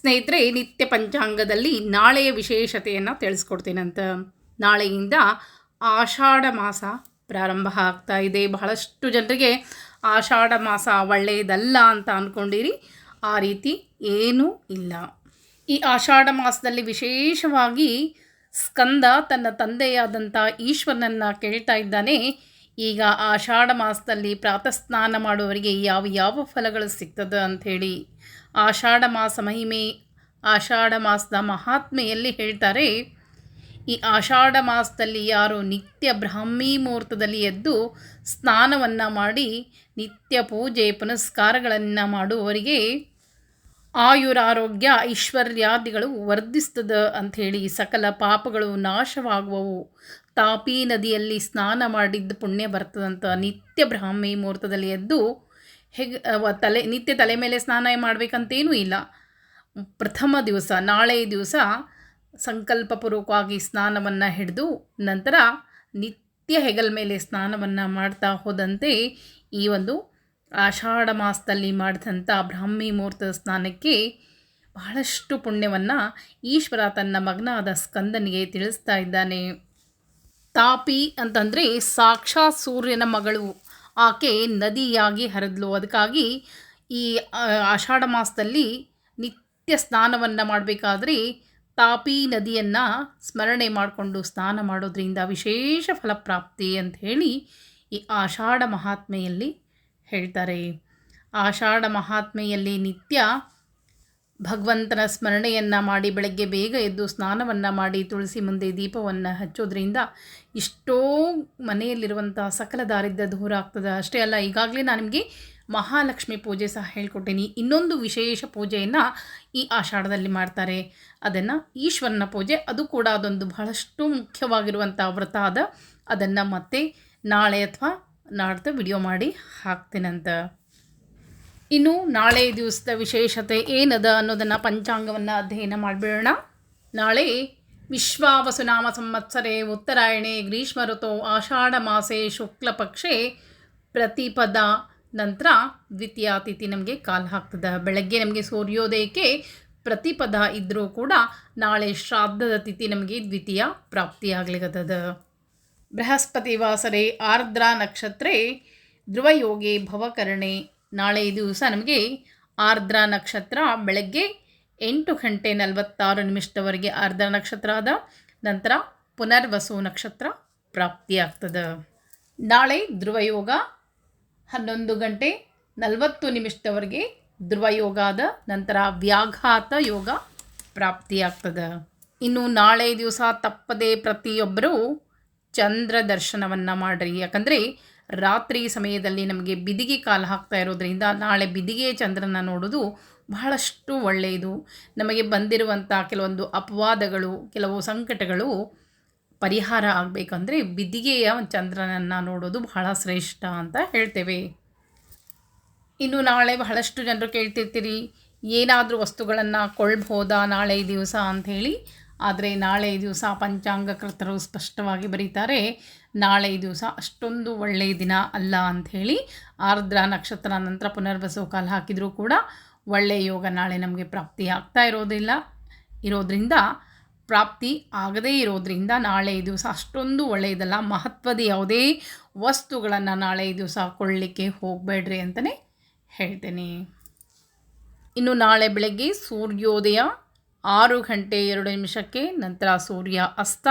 ಸ್ನೇಹಿತರೆ, ನಿತ್ಯ ಪಂಚಾಂಗದಲ್ಲಿ ನಾಳೆಯ ವಿಶೇಷತೆಯನ್ನು ತಿಳಿಸ್ಕೊಡ್ತೀನಂತ ನಾಳೆಯಿಂದ ಆಷಾಢ ಮಾಸ ಪ್ರಾರಂಭ ಆಗ್ತಾ ಇದೆ. ಬಹಳಷ್ಟು ಜನರಿಗೆ ಆಷಾಢ ಮಾಸ ಒಳ್ಳೆಯದಲ್ಲ ಅಂತ ಅಂದ್ಕೊಂಡಿರಿ ಆ ರೀತಿ ಏನೂ ಇಲ್ಲ. ಈ ಆಷಾಢ ಮಾಸದಲ್ಲಿ ವಿಶೇಷವಾಗಿ ಸ್ಕಂದ ತನ್ನ ತಂದೆಯಾದಂಥ ಈಶ್ವರನನ್ನು ಕೇಳ್ತಾ ಇದ್ದಾನೆ. ಈಗ ಆಷಾಢ ಮಾಸದಲ್ಲಿ ಪ್ರಾತಃ ಸ್ನಾನ ಮಾಡುವವರಿಗೆ ಯಾವ ಯಾವ ಫಲಗಳು ಸಿಗ್ತದೆ ಅಂಥೇಳಿ ಆಷಾಢ ಮಾಸ ಮಹಿಮೆ ಆಷಾಢ ಮಾಸದ ಮಹಾತ್ಮೆಯಲ್ಲಿ ಹೇಳ್ತಾರೆ, ಈ ಆಷಾಢ ಮಾಸದಲ್ಲಿ ಯಾರು ನಿತ್ಯ ಬ್ರಾಹ್ಮಿ ಮುಹೂರ್ತದಲ್ಲಿ ಎದ್ದು ಸ್ನಾನವನ್ನು ಮಾಡಿ ನಿತ್ಯ ಪೂಜೆ ಪುನಸ್ಕಾರಗಳನ್ನು ಮಾಡುವವರಿಗೆ ಆಯುರಾರೋಗ್ಯ, ಐಶ್ವರ್ಯಾದಿಗಳು ವರ್ಧಿಸ್ತದೆ ಅಂಥೇಳಿ ಸಕಲ ಪಾಪಗಳು ನಾಶವಾಗುವವು. ತಾಪಿ ನದಿಯಲ್ಲಿ ಸ್ನಾನ ಮಾಡಿದ್ದು ಪುಣ್ಯ ಬರ್ತದಂತ ನಿತ್ಯ ಬ್ರಾಹ್ಮಿ ಮುಹೂರ್ತದಲ್ಲಿ ಎದ್ದು ಹೇಗೆ ತಲೆ, ನಿತ್ಯ ತಲೆ ಮೇಲೆ ಸ್ನಾನ ಮಾಡಬೇಕಂತೇನೂ ಇಲ್ಲ. ಪ್ರಥಮ ದಿವಸ, ನಾಳೆ ದಿವಸ ಸಂಕಲ್ಪಪೂರ್ವಕವಾಗಿ ಸ್ನಾನವನ್ನು ಹಿಡಿದು ನಂತರ ನಿತ್ಯ ಹೆಗಲ ಮೇಲೆ ಸ್ನಾನವನ್ನು ಮಾಡ್ತಾ ಹೋದಂತೆ ಈ ಒಂದು ಆಷಾಢ ಮಾಸದಲ್ಲಿ ಮಾಡಿದಂಥ ಬ್ರಾಹ್ಮಿ ಮುಹೂರ್ತದ ಸ್ನಾನಕ್ಕೆ ಬಹಳಷ್ಟು ಪುಣ್ಯವನ್ನು ಈಶ್ವರ ತನ್ನ ಮಗನಾದ ಸ್ಕಂದನಿಗೆ ತಿಳಿಸ್ತಾ ಇದ್ದಾನೆ. ತಾಪಿ ಅಂತಂದರೆ ಸಾಕ್ಷಾತ್ ಸೂರ್ಯನ ಮಗಳು. ಆಕೆ ನದಿಯಾಗಿ ಹರಿದ್ಲು. ಅದಕ್ಕಾಗಿ ಈ ಆಷಾಢ ಮಾಸದಲ್ಲಿ ನಿತ್ಯ ಸ್ನಾನವನ್ನು ಮಾಡಬೇಕಾದ್ರೆ ತಾಪಿ ನದಿಯನ್ನು ಸ್ಮರಣೆ ಮಾಡಿಕೊಂಡು ಸ್ನಾನ ಮಾಡೋದ್ರಿಂದ ವಿಶೇಷ ಫಲಪ್ರಾಪ್ತಿ ಅಂತ ಹೇಳಿ ಈ ಆಷಾಢ ಮಹಾತ್ಮೆಯಲ್ಲಿ ಹೇಳ್ತಾರೆ. ಆಷಾಢ ಮಹಾತ್ಮೆಯಲ್ಲಿ ನಿತ್ಯ ಭಗವಂತನ ಸ್ಮರಣೆಯನ್ನು ಮಾಡಿ ಬೆಳಗ್ಗೆ ಬೇಗ ಎದ್ದು ಸ್ನಾನವನ್ನು ಮಾಡಿ ತುಳಸಿ ಮುಂದೆ ದೀಪವನ್ನು ಹಚ್ಚೋದ್ರಿಂದ ಇಷ್ಟೋ ಮನೆಯಲ್ಲಿರುವಂಥ ಸಕಲ ದಾರಿದ್ರ್ಯ ದೂರ ಆಗ್ತದೆ. ಅಷ್ಟೇ ಅಲ್ಲ, ಈಗಾಗಲೇ ನಾನು ನಿಮಗೆ ಮಹಾಲಕ್ಷ್ಮಿ ಪೂಜೆ ಸಹ ಹೇಳ್ಕೊಟ್ಟೇನಿ. ಇನ್ನೊಂದು ವಿಶೇಷ ಪೂಜೆಯನ್ನು ಈ ಆಷಾಢದಲ್ಲಿ ಮಾಡ್ತಾರೆ. ಅದನ್ನು ಈಶ್ವರನ ಪೂಜೆ, ಅದು ಕೂಡ ಅದೊಂದು ಬಹಳಷ್ಟು ಮುಖ್ಯವಾಗಿರುವಂಥ ವ್ರತ ಅದ. ಅದನ್ನು ಮತ್ತೆ ನಾಳೆ ಅಥವಾ ನಾಡ್ದು ವಿಡಿಯೋ ಮಾಡಿ ಹಾಕ್ತೀನಂತ. ಇನ್ನು ನಾಳೆ ದಿವಸದ ವಿಶೇಷತೆ ಏನದ ಅನ್ನೋದನ್ನು ಪಂಚಾಂಗವನ್ನು ಅಧ್ಯಯನ ಮಾಡಿಬಿಡೋಣ. ನಾಳೆ ವಿಶ್ವಾವಸುನಾಮ ಸಂವತ್ಸರೆ ಉತ್ತರಾಯಣೆ ಗ್ರೀಷ್ಮ ಋತು ಆಷಾಢ ಮಾಸೆ ಶುಕ್ಲ ಪಕ್ಷೆ ಪ್ರತಿಪದ. ನಂತರ ದ್ವಿತೀಯ ತಿಥಿ ನಮಗೆ ಕಾಲು ಹಾಕ್ತದೆ. ಬೆಳಗ್ಗೆ ನಮಗೆ ಸೂರ್ಯೋದಯಕ್ಕೆ ಪ್ರತಿಪದ ಇದ್ದರೂ ಕೂಡ ನಾಳೆ ಶ್ರಾದ್ದದ ತಿಥಿ ನಮಗೆ ದ್ವಿತೀಯ ಪ್ರಾಪ್ತಿಯಾಗ್ಲಿಕ್ಕತ್ತದ ಬೃಹಸ್ಪತಿ ವಾಸರೆ ಆರ್ದ್ರ ನಕ್ಷತ್ರೆ ಧ್ರುವಯೋಗಿ ಭವಕರಣೆ ನಾಳೆ ದಿವಸ ನಮಗೆ ಆರ್ದ್ರ ನಕ್ಷತ್ರ ಬೆಳಗ್ಗೆ ಎಂಟು ಗಂಟೆ ನಲವತ್ತಾರು ನಿಮಿಷದವರೆಗೆ ಆರ್ದ್ರ ನಕ್ಷತ್ರ ಆದ ನಂತರ ಪುನರ್ವಸು ನಕ್ಷತ್ರ ಪ್ರಾಪ್ತಿಯಾಗ್ತದೆ ನಾಳೆ ಧ್ರುವಯೋಗ ಹನ್ನೊಂದು ಗಂಟೆ ನಲವತ್ತು ನಿಮಿಷದವರೆಗೆ ಧ್ರುವಯೋಗ ಆದ ನಂತರ ವ್ಯಾಘಾತ ಯೋಗ ಪ್ರಾಪ್ತಿಯಾಗ್ತದೆ ಇನ್ನು ನಾಳೆ ದಿವಸ ತಪ್ಪದೆ ಪ್ರತಿಯೊಬ್ಬರೂ ಚಂದ್ರ ದರ್ಶನವನ್ನು ಮಾಡಿರಿ. ಯಾಕಂದರೆ ರಾತ್ರಿ ಸಮಯದಲ್ಲಿ ನಮಗೆ ಬಿದಿಗೆ ಕಾಲ ಹಾಕ್ತಾ ಇರೋದ್ರಿಂದ ನಾಳೆ ಬಿದಿಗೆ ಚಂದ್ರನ ನೋಡೋದು ಬಹಳಷ್ಟು ಒಳ್ಳೆಯದು. ನಮಗೆ ಬಂದಿರುವಂಥ ಕೆಲವೊಂದು ಅಪವಾದಗಳು, ಕೆಲವು ಸಂಕಟಗಳು ಪರಿಹಾರ ಆಗಬೇಕಂದ್ರೆ ಬಿದಿಗೆಯ ಚಂದ್ರನನ್ನು ನೋಡೋದು ಬಹಳ ಶ್ರೇಷ್ಠ ಅಂತ ಹೇಳ್ತೇವೆ. ಇನ್ನು ನಾಳೆ ಬಹಳಷ್ಟು ಜನರು ಕೇಳ್ತಿರ್ತೀರಿ, ಏನಾದರೂ ವಸ್ತುಗಳನ್ನು ಕೊಳ್ಬೋದಾ ನಾಳೆ ದಿವಸ ಅಂಥೇಳಿ. ಆದರೆ ನಾಳೆ ದಿವಸ ಪಂಚಾಂಗಕೃತರು ಸ್ಪಷ್ಟವಾಗಿ ಬರೀತಾರೆ ನಾಳೆ ದಿವಸ ಅಷ್ಟೊಂದು ಒಳ್ಳೆಯ ದಿನ ಅಲ್ಲ ಅಂಥೇಳಿ ಆರ್ದ್ರ ನಕ್ಷತ್ರ ನಂತರ ಪುನರ್ವಸೋ ಕಾಲ ಹಾಕಿದರೂ ಕೂಡ ಒಳ್ಳೆಯ ಯೋಗ ನಾಳೆ ನಮಗೆ ಪ್ರಾಪ್ತಿ ಆಗ್ತಾ ಇರೋದಿಲ್ಲ. ಇರೋದ್ರಿಂದ ಪ್ರಾಪ್ತಿ ಆಗದೇ ಇರೋದರಿಂದ ನಾಳೆ ದಿವಸ ಅಷ್ಟೊಂದು ಒಳ್ಳೆಯದಲ್ಲ. ಮಹತ್ವದ ಯಾವುದೇ ವಸ್ತುಗಳನ್ನು ನಾಳೆ ದಿವಸ ಕೊಳ್ಳಲಿಕ್ಕೆ ಹೋಗಬೇಡ್ರಿ ಅಂತಲೇ ಹೇಳ್ತೇನೆ. ಇನ್ನು ನಾಳೆ ಬೆಳಗ್ಗೆ ಸೂರ್ಯೋದಯ ಆರು ಗಂಟೆ ಎರಡು ನಿಮಿಷಕ್ಕೆ, ನಂತರ ಸೂರ್ಯ ಅಸ್ತ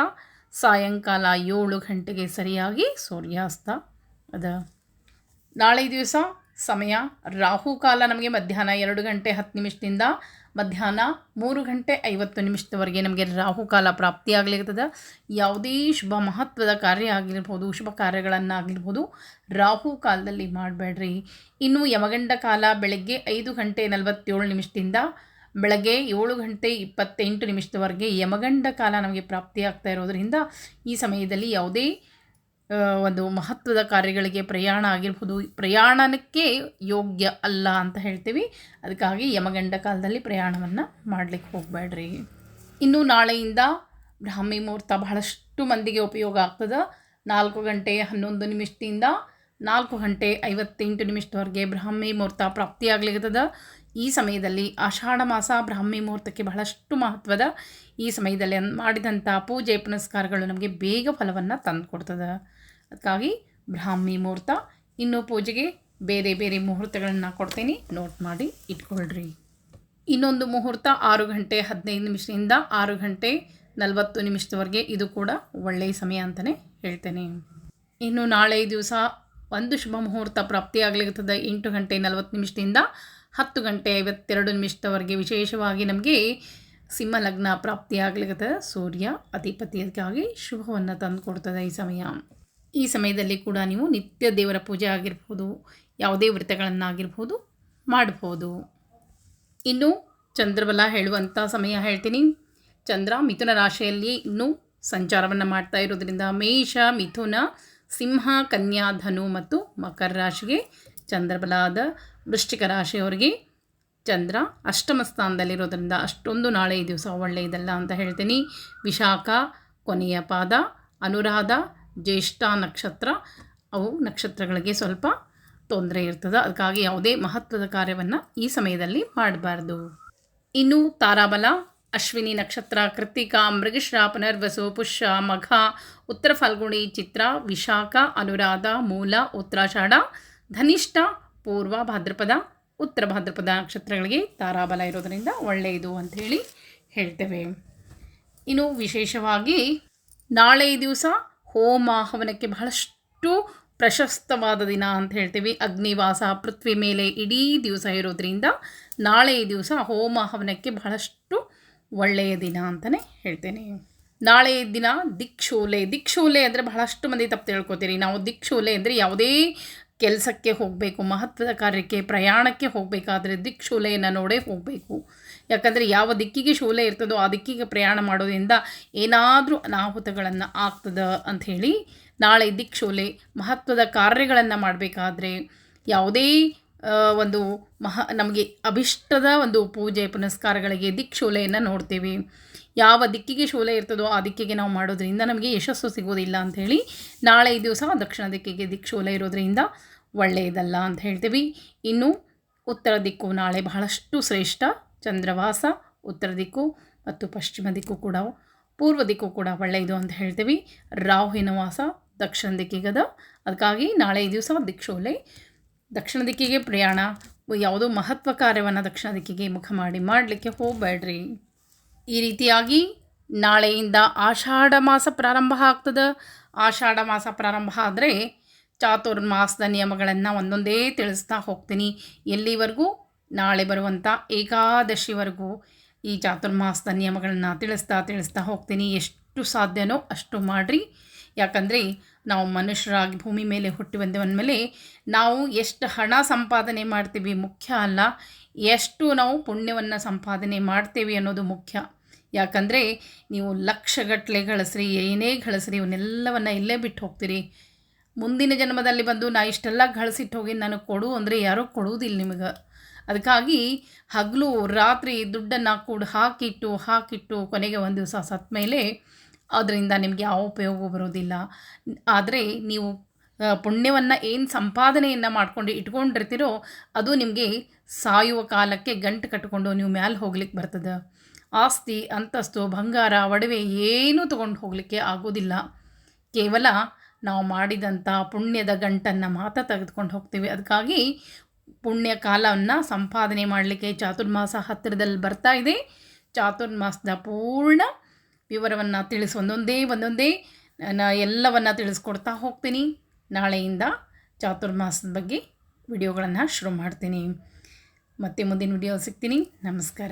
ಸಾಯಂಕಾಲ ಏಳು ಗಂಟೆಗೆ ಸರಿಯಾಗಿ ಸೂರ್ಯಾಸ್ತ. ಅದ ನಾಳೆ ದಿವಸ ಸಮಯ. ರಾಹುಕಾಲ ನಮಗೆ ಮಧ್ಯಾಹ್ನ ಎರಡು ಗಂಟೆ ಹತ್ತು ನಿಮಿಷದಿಂದ ಮಧ್ಯಾಹ್ನ ಮೂರು ಗಂಟೆ ಐವತ್ತು ನಿಮಿಷದವರೆಗೆ ನಮಗೆ ರಾಹುಕಾಲ ಪ್ರಾಪ್ತಿಯಾಗಲಿರ್ತದೆ ಯಾವುದೇ ಶುಭ ಮಹತ್ವದ ಕಾರ್ಯ ಆಗಿರ್ಬೋದು, ಶುಭ ಕಾರ್ಯಗಳನ್ನಾಗಿರ್ಬೋದು ರಾಹು ಕಾಲದಲ್ಲಿ ಮಾಡಬೇಡ್ರಿ. ಇನ್ನು ಯಮಗಂಡ ಕಾಲ ಬೆಳಗ್ಗೆ ಐದು ಗಂಟೆ ನಲವತ್ತೇಳು ನಿಮಿಷದಿಂದ ಬೆಳಗ್ಗೆ ಏಳು ಗಂಟೆ ಇಪ್ಪತ್ತೆಂಟು ನಿಮಿಷದವರೆಗೆ ಯಮಗಂಡ ಕಾಲ ನಮಗೆ ಪ್ರಾಪ್ತಿಯಾಗ್ತಾ ಇರೋದರಿಂದ ಈ ಸಮಯದಲ್ಲಿ ಯಾವುದೇ ಒಂದು ಮಹತ್ವದ ಕಾರ್ಯಗಳಿಗೆ ಪ್ರಯಾಣ ಆಗಿರ್ಬೋದು. ಪ್ರಯಾಣಕ್ಕೆ ಯೋಗ್ಯ ಅಲ್ಲ ಅಂತ ಹೇಳ್ತೀವಿ. ಅದಕ್ಕಾಗಿ ಯಮಗಂಡ ಕಾಲದಲ್ಲಿ ಪ್ರಯಾಣವನ್ನು ಮಾಡಲಿಕ್ಕೆ ಹೋಗಬೇಡ್ರಿ. ಇನ್ನು ನಾಳೆಯಿಂದ ಬ್ರಾಹ್ಮಿ ಮುಹೂರ್ತ ಬಹಳಷ್ಟು ಮಂದಿಗೆ ಉಪಯೋಗ ಆಗ್ತದೆ. ನಾಲ್ಕು ಗಂಟೆ ಹನ್ನೊಂದು ನಿಮಿಷದಿಂದ ನಾಲ್ಕು ಗಂಟೆ ಐವತ್ತೆಂಟು ನಿಮಿಷದವರೆಗೆ ಬ್ರಾಹ್ಮಿ ಮುಹೂರ್ತ ಪ್ರಾಪ್ತಿಯಾಗಲಿರ್ತದ ಈ ಸಮಯದಲ್ಲಿ ಆಷಾಢ ಮಾಸ ಬ್ರಾಹ್ಮಿ ಮುಹೂರ್ತಕ್ಕೆ ಬಹಳಷ್ಟು ಮಹತ್ವದ ಈ ಸಮಯದಲ್ಲಿ ಮಾಡಿದಂಥ ಪೂಜೆ ಪುನಸ್ಕಾರಗಳು ನಮಗೆ ಬೇಗ ಫಲವನ್ನು ತಂದುಕೊಡ್ತದೆ. ಅದಕ್ಕಾಗಿ ಬ್ರಾಹ್ಮಿ ಮುಹೂರ್ತ, ಇನ್ನು ಪೂಜೆಗೆ ಬೇರೆ ಬೇರೆ ಮುಹೂರ್ತಗಳನ್ನು ಕೊಡ್ತೀನಿ. ನೋಟ್ ಮಾಡಿ ಇಟ್ಕೊಳ್ರಿ. ಇನ್ನೊಂದು ಮುಹೂರ್ತ ಆರು ಗಂಟೆ ಹದಿನೈದು ನಿಮಿಷದಿಂದ ಆರು ಗಂಟೆ ನಲವತ್ತು ನಿಮಿಷದವರೆಗೆ. ಇದು ಕೂಡ ಒಳ್ಳೆಯ ಸಮಯ ಅಂತಲೇ ಹೇಳ್ತೇನೆ. ಇನ್ನು ನಾಳೆ ದಿವಸ ಒಂದು ಶುಭ ಮುಹೂರ್ತ ಪ್ರಾಪ್ತಿಯಾಗಲಿರ್ತದೆ ಎಂಟು ಗಂಟೆ ನಲವತ್ತು ನಿಮಿಷದಿಂದ ಹತ್ತು ಗಂಟೆ ಐವತ್ತೆರಡು ನಿಮಿಷದವರೆಗೆ ವಿಶೇಷವಾಗಿ ನಮಗೆ ಸಿಂಹ ಲಗ್ನ ಪ್ರಾಪ್ತಿಯಾಗಲಿರ್ತದೆ ಸೂರ್ಯ ಅಧಿಪತಿಯಕ್ಕಾಗಿ ಶುಭವನ್ನು ತಂದುಕೊಡ್ತದೆ ಈ ಸಮಯ. ಈ ಸಮಯದಲ್ಲಿ ಕೂಡ ನೀವು ನಿತ್ಯ ದೇವರ ಪೂಜೆ ಆಗಿರ್ಬೋದು, ಯಾವುದೇ ವ್ರತಗಳನ್ನಾಗಿರ್ಬೋದು ಮಾಡ್ಬೋದು. ಇನ್ನು ಚಂದ್ರಬಲ ಹೇಳುವಂಥ ಸಮಯ ಹೇಳ್ತೀನಿ. ಚಂದ್ರ ಮಿಥುನ ರಾಶಿಯಲ್ಲಿ ಇನ್ನೂ ಸಂಚಾರವನ್ನು ಮಾಡ್ತಾ ಇರೋದರಿಂದ ಮೇಷ, ಮಿಥುನ ಸಿಂಹ, ಕನ್ಯಾ, ಧನು ಮತ್ತು ಮಕರ ರಾಶಿಗೆ ಚಂದ್ರಬಲಾದ ವೃಶ್ಚಿಕ ರಾಶಿಯವರಿಗೆ ಚಂದ್ರ ಅಷ್ಟಮ ಸ್ಥಾನದಲ್ಲಿರೋದ್ರಿಂದ ಅಷ್ಟೊಂದು ನಾಳೆ ಈ ದಿವಸ ಒಳ್ಳೆಯದಲ್ಲ ಅಂತ ಹೇಳ್ತೀನಿ. ವಿಶಾಖ, ಕೊನೆಯ ಪಾದ, ಅನುರಾಧ, ಜ್ಯೇಷ್ಠ ನಕ್ಷತ್ರ, ಅವು ನಕ್ಷತ್ರಗಳಿಗೆ ಸ್ವಲ್ಪ ತೊಂದರೆ ಇರ್ತದೆ. ಅದಕ್ಕಾಗಿ ಯಾವುದೇ ಮಹತ್ವದ ಕಾರ್ಯವನ್ನು ಈ ಸಮಯದಲ್ಲಿ ಮಾಡಬಾರ್ದು. ಇನ್ನು ತಾರಾಬಲ ಅಶ್ವಿನಿ ನಕ್ಷತ್ರ ಕೃತಿಕಾ ಮೃಗಶ್ರ, ಪುನರ್ವಸು, ಪುಷ್ಯ, ಮಘ, ಉತ್ತರ ಫಲ್ಗುಣಿ, ಚಿತ್ರ, ವಿಶಾಖ, ಅನುರಾಧ, ಮೂಲ, ಉತ್ತರಾಷಾಢ, ಧನಿಷ್ಠ, ಪೂರ್ವ ಭಾದ್ರಪದ, ಉತ್ತರ ಭಾದ್ರಪದ ನಕ್ಷತ್ರಗಳಿಗೆ ತಾರಾಬಲ ಇರೋದರಿಂದ ಒಳ್ಳೆಯದು ಅಂಥೇಳಿ ಹೇಳ್ತೇವೆ. ಇನ್ನು ವಿಶೇಷವಾಗಿ ನಾಳೆ ದಿವಸ ಹೋಮ ಹವನಕ್ಕೆ ಬಹಳಷ್ಟು ಪ್ರಶಸ್ತವಾದ ದಿನ ಅಂತ ಹೇಳ್ತೀವಿ. ಅಗ್ನಿವಾಸ, ಪೃಥ್ವಿ ಮೇಲೆ ಇಡೀ ದಿವಸ ಇರೋದರಿಂದ ನಾಳೆ ದಿವಸ ಹೋಮ ಹವನಕ್ಕೆ ಬಹಳಷ್ಟು ಒಳ್ಳೆಯ ದಿನ ಅಂತಲೇ ಹೇಳ್ತೇನೆ. ನಾಳೆ ದಿನ ದಿಕ್ಷೂಲೆ ದಿಕ್ಷೂಲೆ ಅಂದರೆ ಬಹಳಷ್ಟು ಮಂದಿ ತಪ್ಪು ತಿಳ್ಕೊತೀರಿ. ನಾವು ದಿಕ್ಷೂಲೆ ಅಂದರೆ ಯಾವುದೇ ಕೆಲಸಕ್ಕೆ ಹೋಗಬೇಕು, ಮಹತ್ವದ ಕಾರ್ಯಕ್ಕೆ, ಪ್ರಯಾಣಕ್ಕೆ ಹೋಗಬೇಕಾದ್ರೆ ದಿಕ್ಷೂಲೆಯನ್ನು ನೋಡೇ ಹೋಗಬೇಕು. ಯಾಕಂದರೆ ಯಾವ ದಿಕ್ಕಿಗೆ ಶೂಲೆ ಇರ್ತದೋ ಆ ದಿಕ್ಕಿಗೆ ಪ್ರಯಾಣ ಮಾಡೋದ್ರಿಂದ ಏನಾದರೂ ಅನಾಹುತಗಳನ್ನು ಆಗ್ತದ ಅಂಥೇಳಿ ನಾಳೆ ದಿಕ್ಷೂಲೆ ಮಹತ್ವದ ಕಾರ್ಯಗಳನ್ನು ಮಾಡಬೇಕಾದ್ರೆ ಯಾವುದೇ ಒಂದು ಮಹಾ, ನಮಗೆ ಅಭಿಷ್ಟದ ಒಂದು ಪೂಜೆ, ಪುನಸ್ಕಾರಗಳಿಗೆ ದಿಕ್ಶೂಲೆಯನ್ನು ನೋಡ್ತೀವಿ. ಯಾವ ದಿಕ್ಕಿಗೆ ಶೂಲೆ ಇರ್ತದೋ ಆ ದಿಕ್ಕಿಗೆ ನಾವು ಮಾಡೋದ್ರಿಂದ ನಮಗೆ ಯಶಸ್ಸು ಸಿಗೋದಿಲ್ಲ ಅಂಥೇಳಿ ನಾಳೆ ದಿವಸ ದಕ್ಷಿಣ ದಿಕ್ಕಿಗೆ ದಿಕ್ಶೂಲೆ ಇರೋದ್ರಿಂದ ಒಳ್ಳೆಯದಲ್ಲ ಅಂತ ಹೇಳ್ತೀವಿ. ಇನ್ನು ಉತ್ತರ ದಿಕ್ಕು ನಾಳೆ ಬಹಳಷ್ಟು ಶ್ರೇಷ್ಠ ಚಂದ್ರವಾಸ, ಉತ್ತರ ದಿಕ್ಕು ಮತ್ತು ಪಶ್ಚಿಮ ದಿಕ್ಕು ಕೂಡ, ಪೂರ್ವ ದಿಕ್ಕು ಕೂಡ ಒಳ್ಳೆಯದು ಅಂತ ಹೇಳ್ತೀವಿ. ರಾಹುವಿನ ವಾಸ ದಕ್ಷಿಣ ದಿಕ್ಕಿಗದ, ಅದಕ್ಕಾಗಿ ನಾಳೆ ದಿವಸ ದಿಕ್ಷೋಲೆ ದಕ್ಷಿಣ ದಿಕ್ಕಿಗೆ ಪ್ರಯಾಣ, ಯಾವುದೋ ಮಹತ್ವ ಕಾರ್ಯವನ್ನು ದಕ್ಷಿಣ ದಿಕ್ಕಿಗೆ ಮುಖ ಮಾಡಿ ಮಾಡಲಿಕ್ಕೆ ಹೋಗಬೇಡ್ರಿ. ಈ ರೀತಿಯಾಗಿ ನಾಳೆಯಿಂದ ಆಷಾಢ ಮಾಸ ಪ್ರಾರಂಭ ಆಗ್ತದೆ. ಆಷಾಢ ಮಾಸ ಪ್ರಾರಂಭ ಆದರೆ ಚಾತುರ್ಮಾಸದ ನಿಯಮಗಳನ್ನು ಒಂದೊಂದೇ ತಿಳಿಸ್ತಾ ಹೋಗ್ತೀನಿ. ಎಲ್ಲಿವರೆಗೂ? ನಾಳೆ ಬರುವಂಥ ಏಕಾದಶಿವರೆಗೂ ಈ ಚಾತುರ್ಮಾಸದ ನಿಯಮಗಳನ್ನು ತಿಳಿಸ್ತಾ ತಿಳಿಸ್ತಾ ಹೋಗ್ತೀನಿ. ಎಷ್ಟು ಸಾಧ್ಯನೋ ಅಷ್ಟು ಮಾಡಿರಿ. ಯಾಕಂದರೆ ನಾವು ಮನುಷ್ಯರಾಗಿ ಭೂಮಿ ಮೇಲೆ ಹುಟ್ಟಿ ಬಂದವನ್ಮೇಲೆ ನಾವು ಎಷ್ಟು ಹಣ ಸಂಪಾದನೆ ಮಾಡ್ತೀವಿ ಮುಖ್ಯ ಅಲ್ಲ, ಎಷ್ಟು ನಾವು ಪುಣ್ಯವನ್ನು ಸಂಪಾದನೆ ಮಾಡ್ತೇವೆ ಅನ್ನೋದು ಮುಖ್ಯ. ಯಾಕಂದರೆ ನೀವು ಲಕ್ಷಗಟ್ಟಲೆ ಗಳಿಸ್ರಿ ಏನೇ ಗಳಿಸ್ರಿ ಇವನ್ನೆಲ್ಲವನ್ನು ಇಲ್ಲೇ ಬಿಟ್ಟು ಹೋಗ್ತೀರಿ. ಮುಂದಿನ ಜನ್ಮದಲ್ಲಿ ಬಂದು ನಾ ಇಷ್ಟೆಲ್ಲ ಗಳಿಸಿಟ್ಟು ಹೋಗಿ ನನಗೆ ಕೊಡು ಅಂದರೆ ಯಾರೂ ಕೊಡುವುದಿಲ್ಲ ನಿಮಗೆ. ಅದಕ್ಕಾಗಿ ಹಗಲು ರಾತ್ರಿ ದುಡ್ಡನ್ನು ಕೂಡ ಹಾಕಿಟ್ಟು ಹಾಕಿಟ್ಟು ಕೊನೆಗೆ ಒಂದು ದಿವಸ ಸತ್ತ ಮೇಲೆ ಅದರಿಂದ ನಿಮಗೆ ಯಾವ ಉಪಯೋಗ ಬರೋದಿಲ್ಲ. ಆದರೆ ನೀವು ಪುಣ್ಯವನ್ನು ಏನು ಸಂಪಾದನೆಯನ್ನು ಮಾಡ್ಕೊಂಡು ಇಟ್ಕೊಂಡಿರ್ತೀರೋ ಅದು ನಿಮಗೆ ಸಾಯುವ ಕಾಲಕ್ಕೆ ಗಂಟು ಕಟ್ಟಿಕೊಂಡು ನೀವು ಮ್ಯಾಲೆ ಹೋಗ್ಲಿಕ್ಕೆ ಬರ್ತದೆ. ಆಸ್ತಿ, ಅಂತಸ್ತು, ಬಂಗಾರ, ಒಡವೆ ಏನೂ ತೊಗೊಂಡು ಹೋಗಲಿಕ್ಕೆ ಆಗೋದಿಲ್ಲ. ಕೇವಲ ನಾವು ಮಾಡಿದಂಥ ಪುಣ್ಯದ ಗಂಟನ್ನು ಮಾತ್ರ ತೆಗೆದುಕೊಂಡು ಹೋಗ್ತೀವಿ. ಅದಕ್ಕಾಗಿ ಪುಣ್ಯ ಕಾಲವನ್ನು ಸಂಪಾದನೆ ಮಾಡಲಿಕ್ಕೆ ಚಾತುರ್ಮಾಸ ಹತ್ತಿರದಲ್ಲಿ ಬರ್ತಾ ಇದೆ. ಚಾತುರ್ಮಾಸದ ಪೂರ್ಣ ವಿವರವನ್ನು ತಿಳಿಸಿ ಒಂದೊಂದೇ ಒಂದೊಂದೇ ನಾನು ಎಲ್ಲವನ್ನು ತಿಳಿಸ್ಕೊಡ್ತಾ ಹೋಗ್ತೀನಿ. ನಾಳೆಯಿಂದ ಚಾತುರ್ಮಾಸದ ಬಗ್ಗೆ ವಿಡಿಯೋಗಳನ್ನು ಶುರು ಮಾಡ್ತೀನಿ. ಮತ್ತೆ ಮುಂದಿನ ವಿಡಿಯೋ ಸಿಗ್ತೀನಿ. ನಮಸ್ಕಾರ.